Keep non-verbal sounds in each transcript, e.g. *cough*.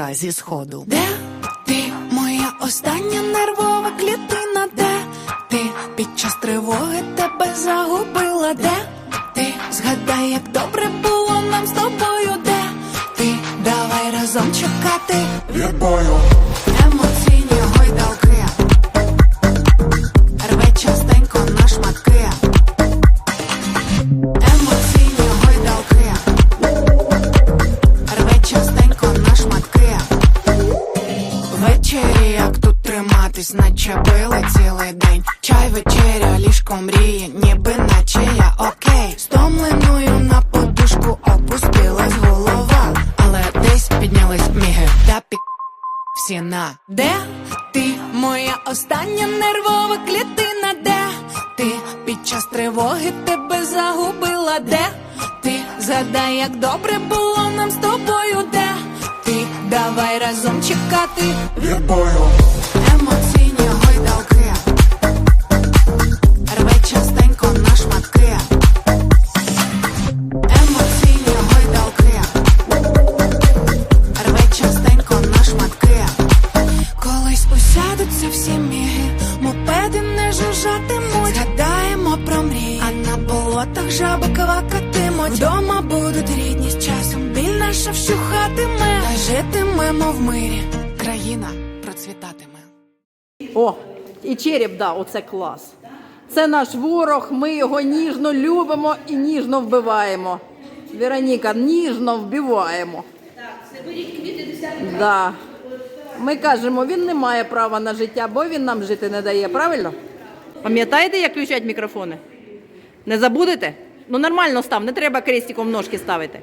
Балістика зі сходу. Де ти, моя остання нервова клітина? Де ти під час тривоги тебе загубила? Де ти згадай, як добре було нам з тобою? Де ти давай разом чекати Відбою. Де ти, моя остання нервова клітина, де ти під час тривоги тебе загубила, де ти згадай, як добре було нам з тобою, де ти? Давай разом чекати. Відбою. Наша. Та житимемо в мирі, країна процвітатиме. О, і череп, да, оце клас. Це наш ворог, ми його ніжно любимо і ніжно вбиваємо. Вероніка, ніжно вбиваємо. Так, заберіть квіти десятки. Да. Ми кажемо, він не має права на життя, бо він нам жити не дає, правильно? Пам'ятаєте, як включать мікрофони? Не забудете? Ну нормально став, не треба крестиком ножки ставити.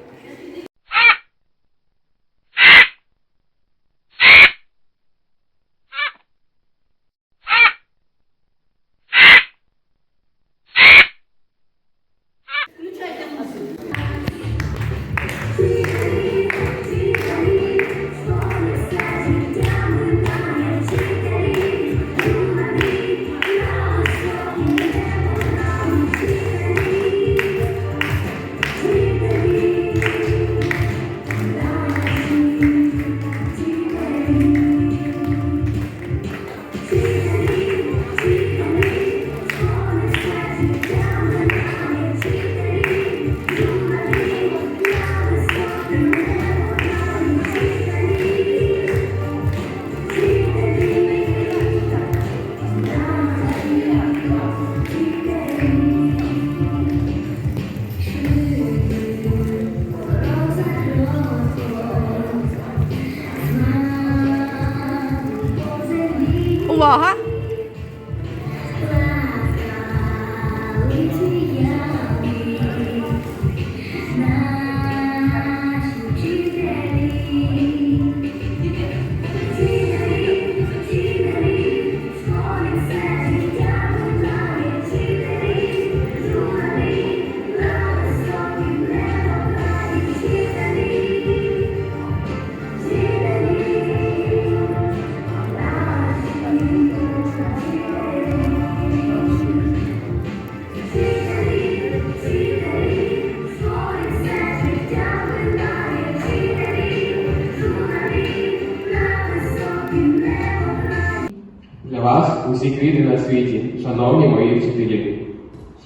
Шановні мої вчителі.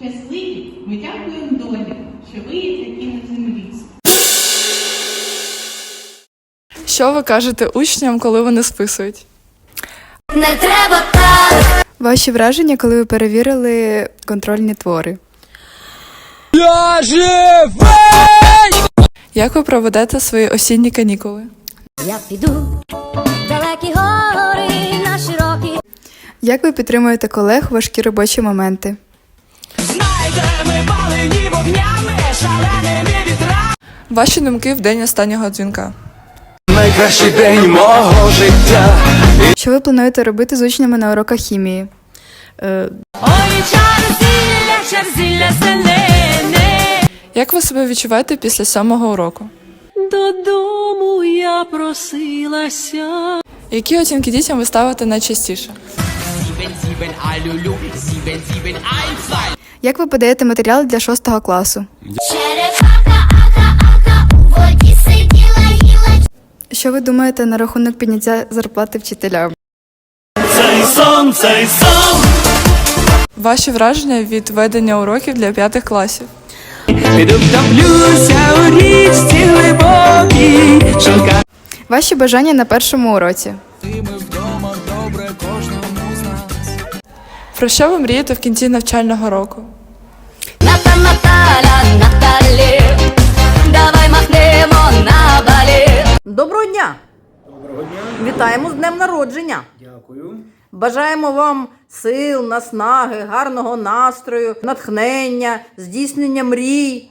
Щасливі, ми дякуємо долі, що ви є такі на землі. Що ви кажете учням, коли вони списують? Не треба так. Ваші враження, коли ви перевірили контрольні твори? Як ви проведете свої осінні канікули? Я піду Як ви підтримуєте колег у важкі робочі моменти? Ваші думки в день останнього дзвінка. Найкращий день мого життя. Що ви плануєте робити з учнями на уроках хімії? Ой, чарзілля, чарзілля зелене. Як ви себе відчуваєте після сьомого уроку? Додому я просилася. Які оцінки дітям ви ставите найчастіше? Як ви подаєте матеріали для 6 класу? Що ви думаєте на рахунок підняття зарплати вчителям? Цей сон, цей сон. Ваші враження від ведення уроків для п'ятих класів? Піду у річці глибокій. Ваші бажання на першому уроці. Про що ви мрієте в кінці навчального року? Ната, Наталя, Наталі, давай махнемо на балі. Доброго дня! Доброго дня! Вітаємо з днем народження! Дякую. Бажаємо вам сил, наснаги, гарного настрою, натхнення, здійснення мрій.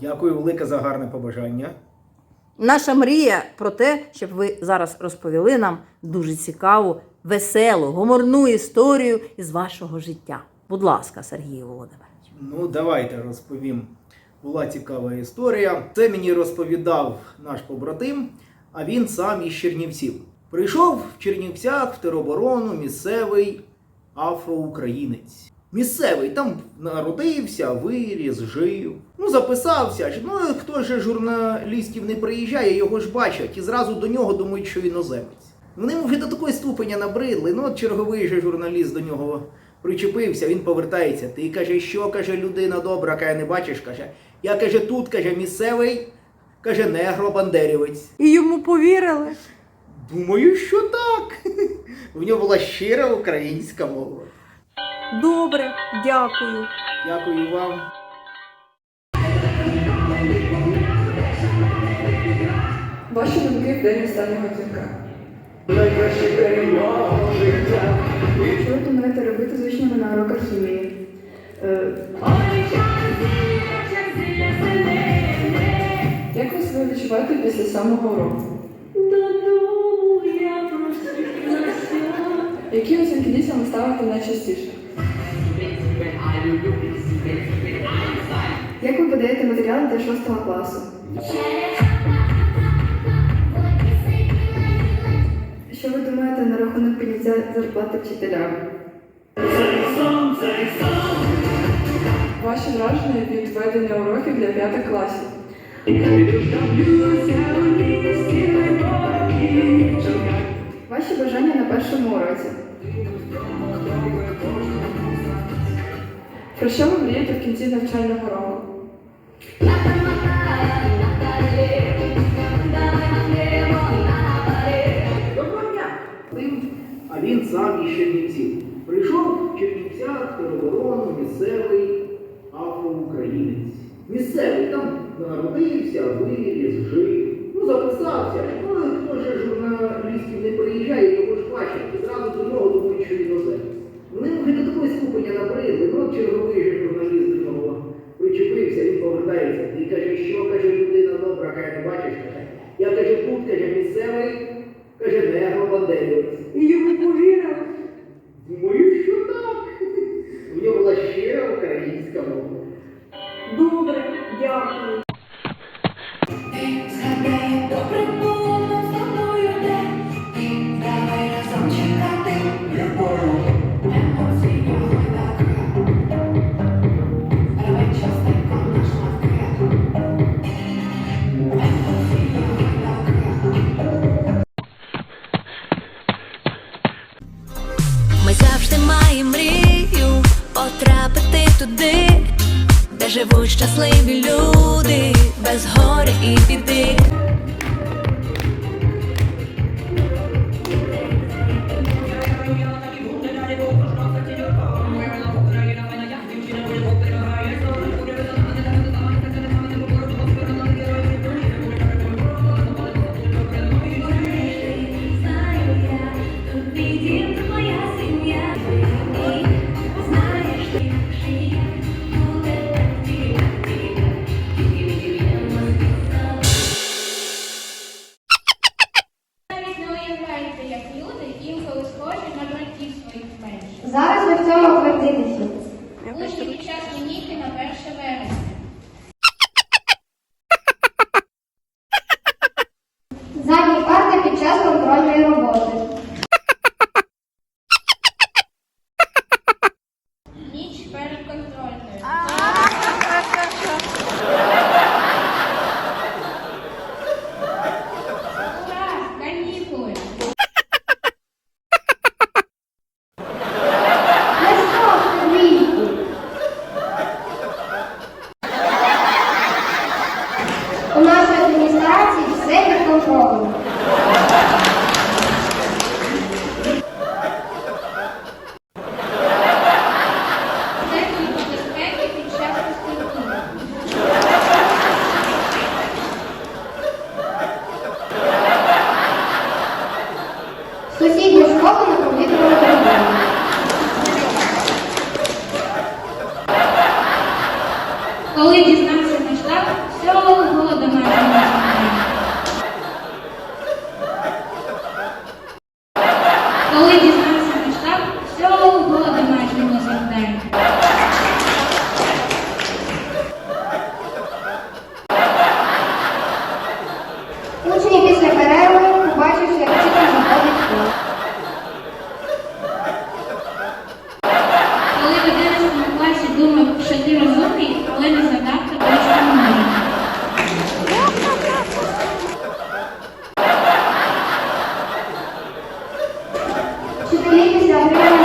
Дякую велике за гарне побажання. Наша мрія про те, щоб ви зараз розповіли нам дуже цікаву, веселу, гуморну історію із вашого життя. Будь ласка, Сергію Володимирович. Ну, давайте розповім. Була цікава історія. Це мені розповідав наш побратим, а він сам із Чернівців. Прийшов в Чернівцях в тероборону місцевий афроукраїнець. Місцевий там народився, виріс, жив. Ну, записався. Ну, хто ж журналістів не приїжджає, його ж бачать, і зразу до нього думають, що іноземець. Вони вже до такої ступеня набридли. Ну, от черговий же журналіст до нього причепився, він повертається. Ти каже, що каже людина добра, каже, не бачиш, каже. Я каже, тут каже, місцевий, каже, негро бандерівець. І йому повірили. Думаю, що так. *laughs* В нього була щира українська мова. Добре, дякую. Дякую вам. Ваші думки в день останнього дзвінка. Що ви плануєте робити з учнями на уроках хімії? Зелене. Як ви себе відчуваєте після сьомого уроку? додому я просилася. Які оцінки дітям ви ставите найчастіше? Як ви подаєте матеріали для 6 класу? Рахунок підняття зарплати вчителям? Ваші враження від ведення уроків для п'ятих класів? Ваші бажання на першому уроці. Про що ви мрієте в кінці навчального року? Він сам із Чернівців. Прийшов в Чернівцях тероборону місцевий афроукраїнець. Місцевий там народився, виріс, жив. Ну, записався. Ну, У нашій адміністрації все під Вчителі після отримання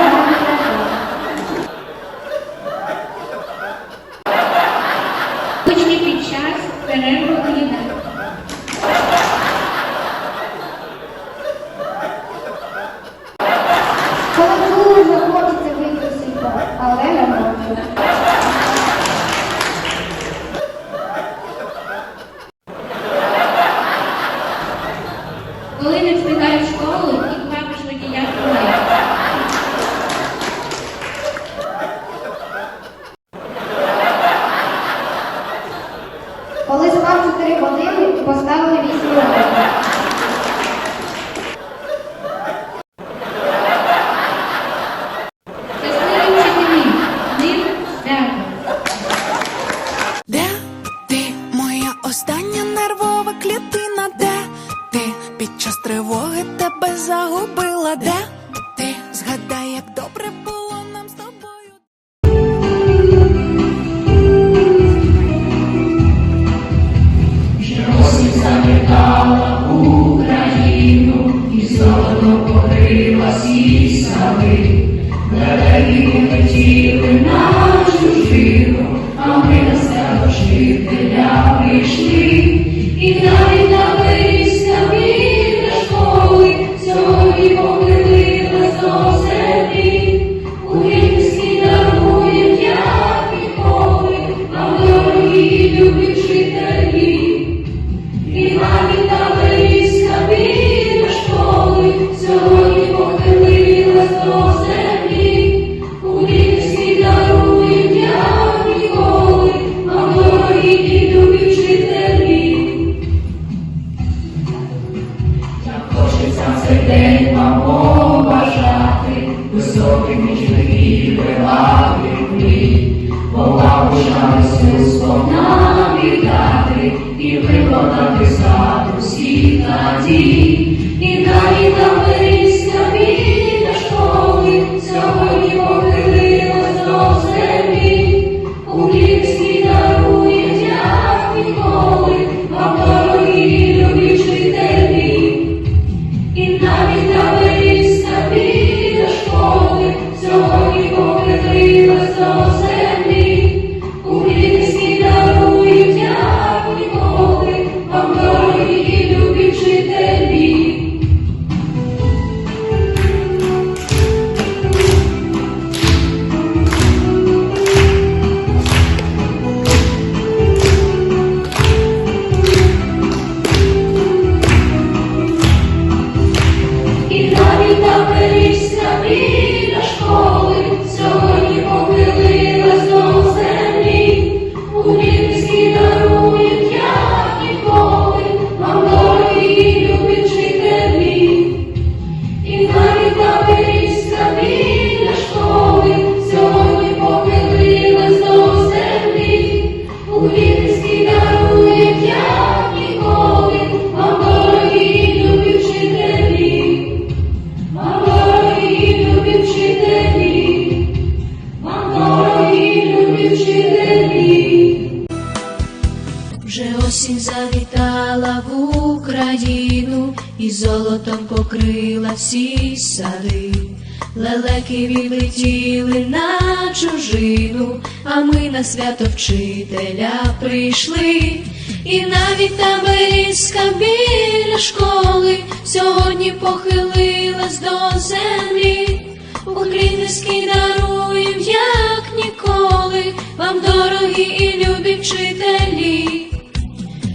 Лелеки відлетіли на чужину, а ми на свято вчителя прийшли, і навіть та берізка біля школи сьогодні похилилась до землі. Уклін низький даруєм, як ніколи, вам дорогі і любі вчителі.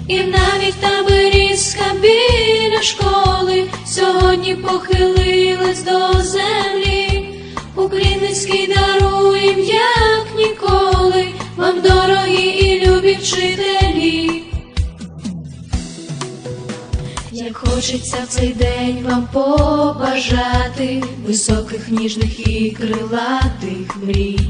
І навіть та берізка біля школи сьогодні похилилась до землі. Український даруєм, як ніколи, вам дорогі і любі вчителі. Як хочеться в цей день вам побажати високих, ніжних і крилатих мрій,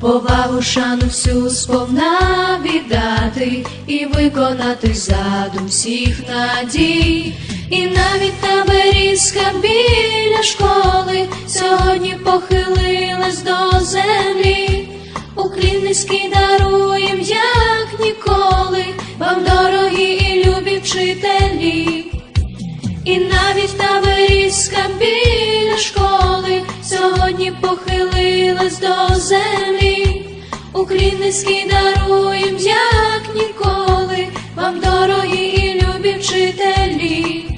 повагу, шану всю сповна віддати і виконати задум всіх надій, і навіть та берізка біля школи сьогодні похилилась до землі. Уклін низький даруєм, як ніколи, вам дорогі і любі вчителі. І навіть та берізка біля школи сьогодні похилилась до землі. Уклін низький даруєм, як ніколи, вам дорогі і любі вчителі.